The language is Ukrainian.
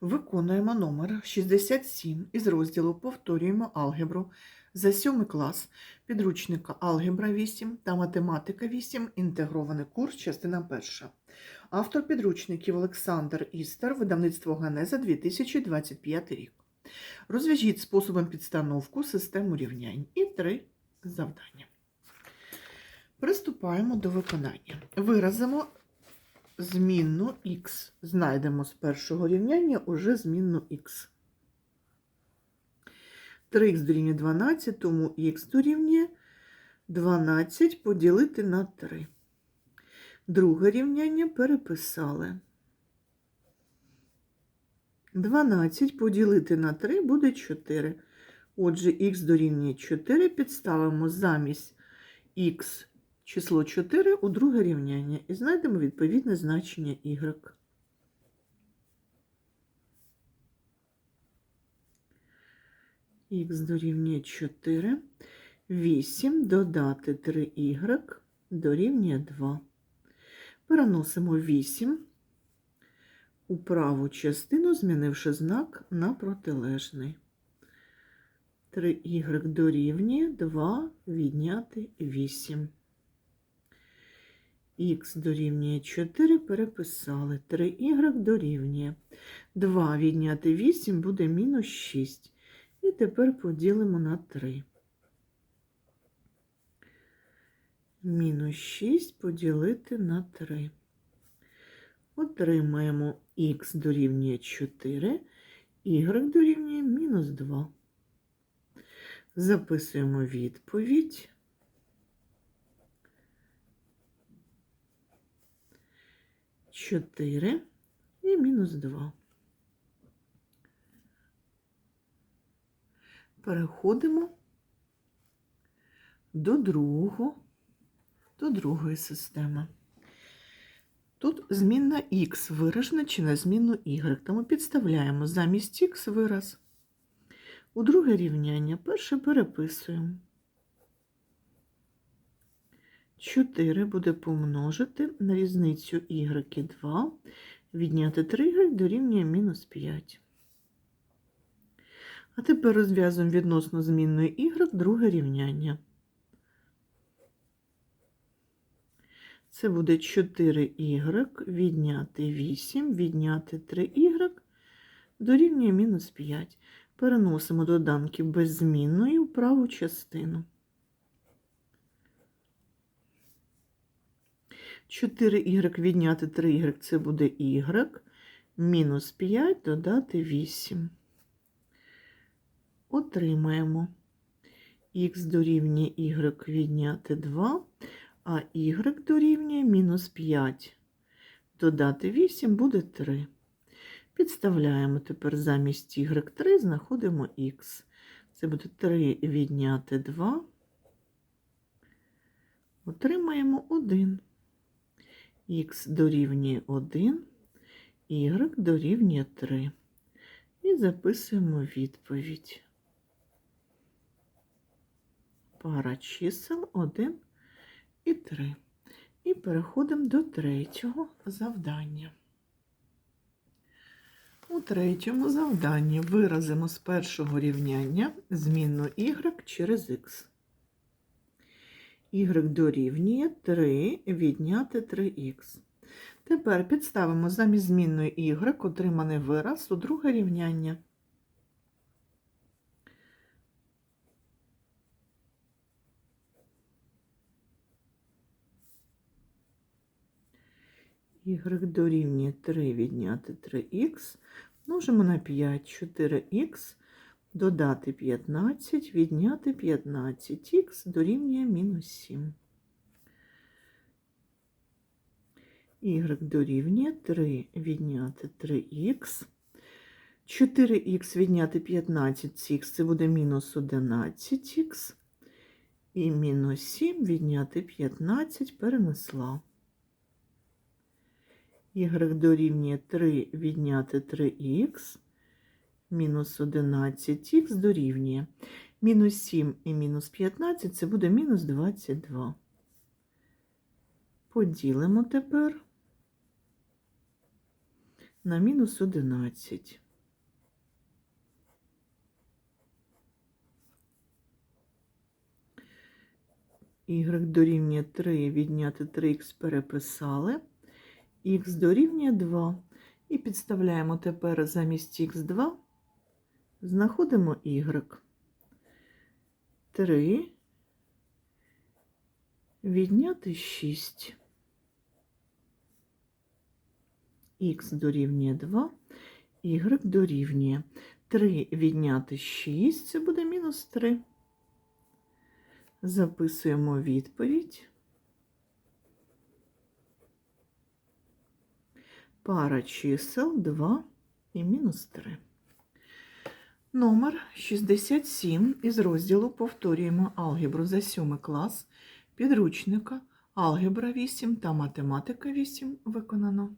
Виконуємо номер 67 із розділу Повторюємо алгебру за 7 клас підручника Алгебра 8 та Математика 8. Інтегрований курс, частина 1. Автор підручників Олександр Істер, видавництво Генеза 2025 рік. Розв'яжіть способом підстановку систему рівнянь і три завдання. Приступаємо до виконання. Виразимо змінну х. Знайдемо з першого рівняння уже змінну х. 3х дорівнює 12, тому х дорівнює 12 поділити на 3. Друге рівняння переписали. 12 поділити на 3 буде 4. Отже, х дорівнює 4 підставимо замість х число 4 у друге рівняння і знайдемо відповідне значення y. х дорівнює 4, 8 додати 3y дорівнює 2. Переносимо 8 у праву частину, змінивши знак на протилежний. 3y дорівнює 2 відняти 8. Х дорівнює 4 переписали. 3y дорівнює 2 відняти 8 буде мінус 6. І тепер поділимо на 3. Мінус 6 поділити на 3. Отримаємо х дорівнює 4, y дорівнює мінус 2. Записуємо відповідь. Чотири і мінус два. Переходимо до другого, до другої системи. Тут змінна х виражена чи на змінну y, тому підставляємо замість х вираз. У друге рівняння перше переписуємо. 4 буде помножити на різницю y 2, відняти 3y дорівнює мінус 5. А тепер розв'язуємо відносно змінної y друге рівняння. Це буде 4y відняти 8, відняти 3y дорівнює мінус 5. Переносимо доданки беззмінної у праву частину. 4y відняти 3y це буде y, мінус 5 додати 8. Отримаємо х дорівнює y відняти 2, а y дорівнює мінус 5. Додати 8 буде 3. Підставляємо тепер замість y3, знаходимо х. Це буде 3 відняти 2. Отримаємо 1. Х дорівнює 1, y дорівнює 3. І записуємо відповідь. Пара чисел 1 і 3. І переходимо до третього завдання. У третьому завданні виразимо з першого рівняння змінну y через х. Y дорівнює 3 відняти 3х. Тепер підставимо замість змінної y отриманий вираз у друге рівняння. y дорівнює 3 відняти 3х. Множимо на 5, 4х, додати 15, відняти 15х дорівнює мінус 7. y дорівнює 3 відняти 3х. 4х відняти 15х, це буде мінус 11х. І мінус 7 відняти 15 перенесла y дорівнює 3 відняти 3х, мінус 11х дорівнює. Мінус 7 і мінус 15 це буде мінус 22. Поділимо тепер на мінус 11. Y дорівнює 3 відняти 3х переписали, х дорівнює 2. І підставляємо тепер замість х2 знаходимо y. 3 відняти 6. х дорівнює 2, y дорівнює 3 відняти 6, це буде мінус 3. Записуємо відповідь. Пара чисел 2 і мінус 3. Номер 67 із розділу повторюємо алгебру за 7 клас підручника Алгебра 8 та математика 8 виконано.